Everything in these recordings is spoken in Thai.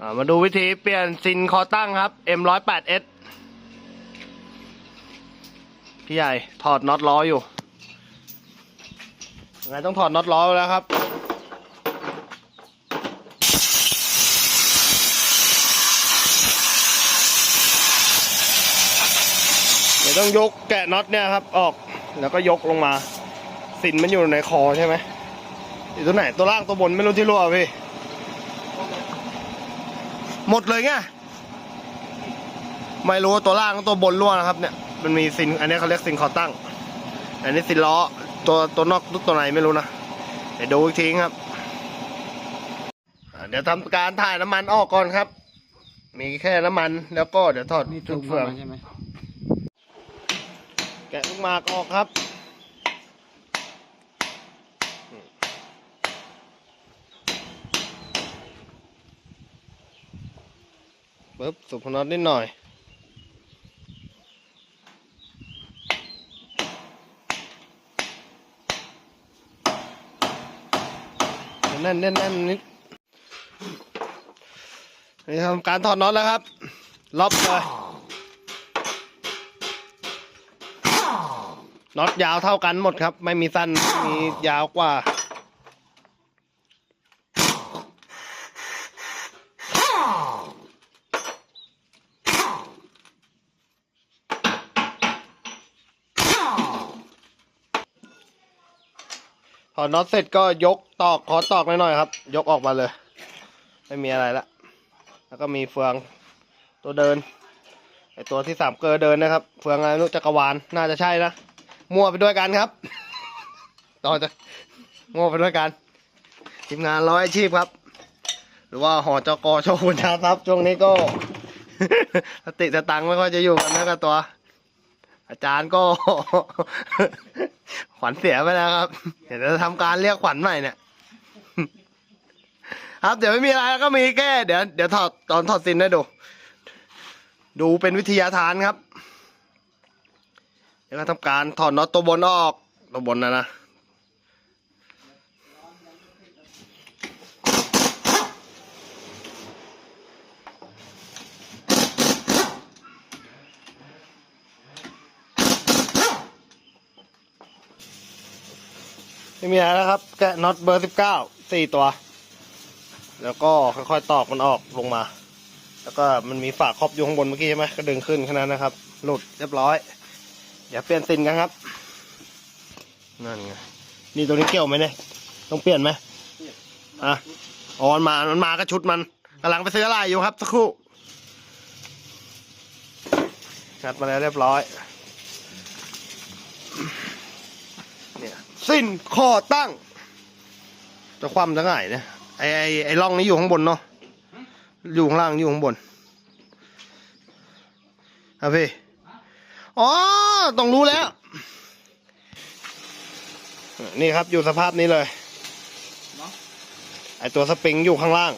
มาดูวิธีเปลี่ยนซินคอตั้งครับ M108S พี่ใหญ่ถอดน็อตล้ออยู่ยังไงต้องถอดน็อตล้อแล้วครับ เดี๋ยวต้องยกแกะน็อตเนี่ยครับ ออกแล้วก็ยกลงมา สินมันอยู่ในคอใช่ไหมอยู่ตัวไหนตัวล่างตัวบนไม่รู้ที่รั่วพี่ หมดเลยไงไม่รู้ว่าตัวล่างกับตัวบนรั่วนะครับเนี่ยมันมีซินอันนี้เขาเรียกซินคอตั้ง อันนี้ซินล้อตัวตัวนอกตัวไหนไม่รู้นะเดี๋ยวดูอีกทีครับอ่าเดี๋ยวทำการถ่ายน้ำมันออกก่อนครับ มีแค่น้ำมันแล้วก็เดี๋ยวถอดนี่ชุถูดกเฟืองมาใช่ไหมแกะลูกหมากออกครับ ปึ๊บสุพนัทนิดหน่อย แน่นแน่นแน่นนิดนี่ทำการถอดน็อตแล้วครับล็อบเลยน็อตยาวเท่ากันหมดครับ ไม่มีสั้นมียาวกว่า ถอน็อตเสร็จก็ยกตอกขอตอกหน่อยๆครับ ยกออกมาเลย ไม่มีอะไรละ แล้วก็มีเฟืองตัวเดินไอตัวที่สามเกอเดินนะครับ เฟืองอะไรไม่รู้จักรวาลน่าจะใช่นะมั่วไปด้วยกันครับต่อจะมั่วไปด้วยกันทีมงานร้อยอาชีพครับ หรือว่าหอจกโชว์คุณชาทรัพย์ช่วงนี้ก็สติสตังไม่ค่อยจะอยู่กันนะกับตัว อาจารย์ก็ ขวัญเสียไปแล้วครับ เดี๋ยวจะทำการเรียกขวัญใหม่เนี่ย ครับ เดี๋ยวไม่มีอะไรแล้วก็มีแก่เดี๋ยวเดี๋ยวถอดตอนถอดซินได้ดู ดูเป็นวิทยาทานครับ เดี๋ยวก็ทำการถอดน็อตตัวบนออก ตัวบนนะนะ ไม่มีอะไรแล้วครับ แกะน็อตเบอร์สิบเก้าสี่ตัว แล้วก็ค่อยๆตอกมันออกลงมา แล้วก็มันมีฝาครอบอยู่ข้างบนเมื่อกี้ใช่ไหมก็ดึงขึ้นแค่นั้นนะครับ หลุดเรียบร้อย เดี๋ยวเปลี่ยนซินกันครับ นั่นไง นี่ตัวนี้เกี่ยวไหมเนี่ย ต้องเปลี่ยนไหมอะอ๋อมันมา มันมาก็ชุดมันกำลังไปซื้ออะไรอยู่ครับสักครู่งัดมาแล้วเรียบร้อยเนี่ย สิ้นข้อตั้ง จะคว่ำจะง่ายเนี่ยไอไอไอร่องนี้อยู่ข้างบนเนาะอยู่ข้างล่างอยู่ข้างบนครับพี่อ๋อต้องรู้แล้ว นี่ครับอยู่สภาพนี้เลยไอตัวสปริงอยู่ข้างล่าง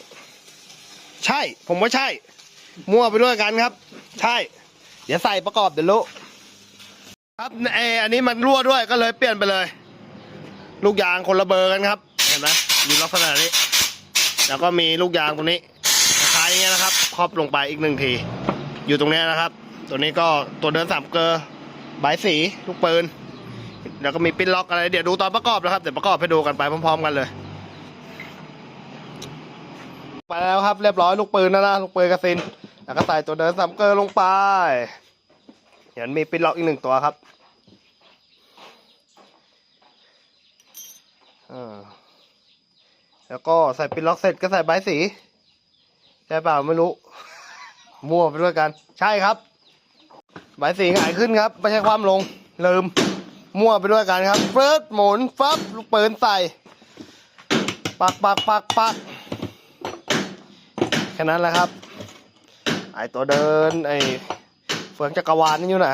ใช่ ผมว่าใช่ มั่วไปด้วยกันครับ ใช่ เดี๋ยวใส่ประกอบเดี๋ยวรู้ครับไออันนี้มันรั่วด้วยก็เลยเปลี่ยนไปเลย ลูกยางคนละเบอร์กันครับ เห็นไหมอยู่ลักษณะนี้ แล้วก็มีลูกยางตรงนี้คล้ายอย่างเงี้ยนะครับ ครอบลงไปอีกหนึ่งที อยู่ตรงเนี้ยนะครับ ตัวนี้ก็ตัวเดินสามเกลอใบายสีลูกปืน แล้วก็มีปิ้นล็อกอะไรเดี๋ยวดูตอนประกอบนะครับเดี๋ยวประกอบให้ดูกันไปพร้อม ๆ กันเลย ไปแล้วครับเรียบร้อยลูกปืนนะนะลูกปืนกระสิน แล้วก็ใส่ตัวเดินสามเกลอลงไปเห็นมีปิ้นล็อกอีกหนึ่งตัวครับ อ่าแล้วก็ใส่ปินล็อกเสร็จก็ใส่ใบสีใช่เปล่าไม่รู้ มั่วไปด้วยกัน ใช่ครับ ใบสีหงายขึ้นครับไม่ใช่ความลงลืมมั่วไปด้วยกันครับเฟิร์สหมุนฟับลูกปืนใส่ ปักปักปักปักแค่นั้นแหละครับ ไอตัวเดินไอเฟืองจักรวาลนี่อยู่ไหน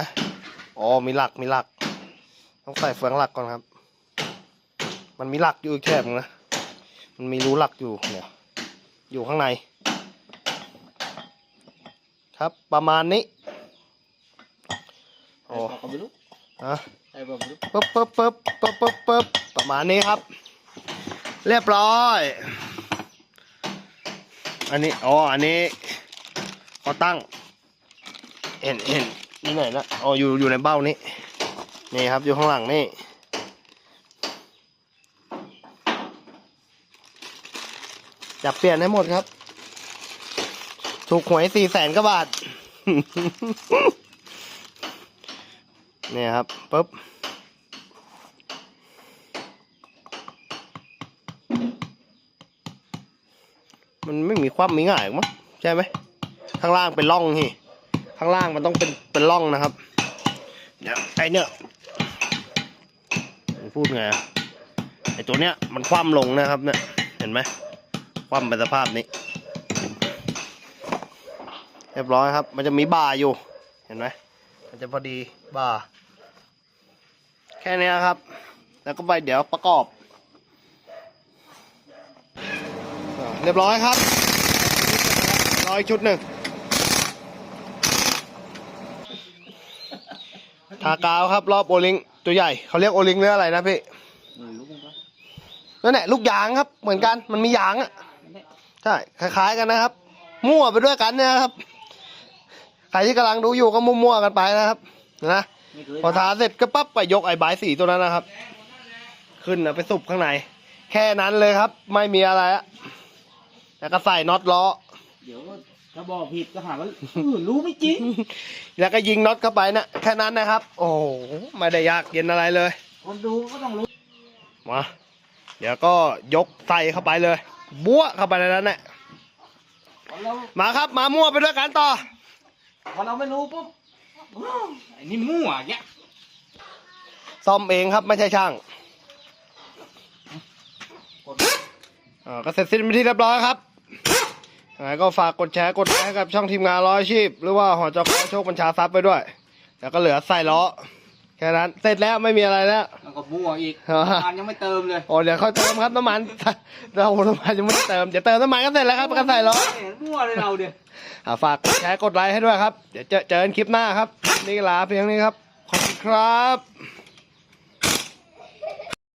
อ๋อมีหลักมีหลัก ต้องใส่เฟืองหลักก่อนครับ มันมีหลักอยู่อีกแคบนึงนะ มันมีรูหลักอยู่เนี่ย อยู่ข้างใน ครับประมาณนี้ โอ้บอกกับไม่รู้อะไอ้บอกไม่รู้ปึ๊บปึ๊บปึ๊บปึ๊บปึ๊บปึ๊บประมาณนี้ครับ เรียบร้อย อันนี้ อ๋อ อันนี้เขาตั้ง เห็นเห็นนี่ไหนนะ อ๋อ อยู่ อยู่ในเบ้านี้ นี่ครับ อยู่ข้างหลังนี่ จะเปลี่ยนให้หมดครับ ถูกหวยสี่แสนกว่าบาท เนี่ยครับปุ๊บมันไม่มีความมีง่ายมั้งใช่ไหมข้างล่างเป็นร่องนี่ข้างล่างมันต้องเป็นเป็นร่องนะครับเนี่ยไอเนี่ยมันพูดไงไอตัวเนี้ยมันคว่ำลงนะครับเนี่ยเห็นไหม คว่ำเป็นสภาพนี้ เรียบร้อยครับ มันจะมีบ่าอยู่ เห็นไหมมันจะพอดีบ่า แค่เนี้ยครับ แล้วก็ไปเดี๋ยวประกอบอ่าเรียบร้อยครับร้อยชุดหนึ่งทากาวครับ รอบโอลิงตัวใหญ่เขาเรียกโอลิงหรืออะไรนะพี่นั่นแหละลูกยางครับ เหมือนกันมันมียางอะใช่คล้ายๆกันนะครับ มั่วไปด้วยกันเนี่ยครับ ใครที่กำลังดูอยู่ก็มั่วๆกันไปนะครับนะพอทาเสร็จก็ปั๊บไปยกไอ้ใบายสีตัวนั้นนะครับ ขึ้นนะไปสุบข้างใน แค่นั้นเลยครับ ไม่มีอะไรอะแล้วก็ใส่น็อตล้อเดี๋ยวถ้าบอกผิดก็หาว่าเออรู้ไม่จริง แล้วก็ยิงน็อตเข้าไปนะแค่นั้นนะครับ โอ้โหไม่ได้ยากเย็นอะไรเลยคนดูก็ต้องรู้มาเดี๋ยวก็ยกใส่เข้าไปเลย บัวเข้าไปในนั้นแหละพอเรามาครับมามั่วไปด้วยกันต่อพอเราไม่รู้ปุ๊บอ้าวไอ้นี่มั่วอย่างเงี้ยซ่อมเองครับไม่ใช่ช่างกดอ่าก็เสร็จสิ้นไปนที่เรียบร้อยครับยังไงก็ฝากกดแชร์กดไลค์ให้กับช่องทีมงานร้อยอาชีพ หรือว่าหอจกโชคบัญชาทรัพย์ไปด้วย แล้วก็เหลือใส่ล้อ แค่นั้น เสร็จแล้วไม่มีอะไรแล้วแล้ว ก็มั่วอีกอ่างานยังไม่เติมเลยโอ้เดี๋ยวค่อยเติมครับน้ำมันเราน้ำมันยังไม่ได้เติมเดี๋ยวเติมน้ำมันก็เสร็จแล้วครับก็ใส่ล้อเห็นมั่วเลยเราเดี๋ยอ่าฝากกดแชร์กดไลค์ให้ด้วยครับ เดี๋ยวเจอเจอกันคลิปหน้าครับ นี่ลาเพียงนี้ครับขอบคุณครับ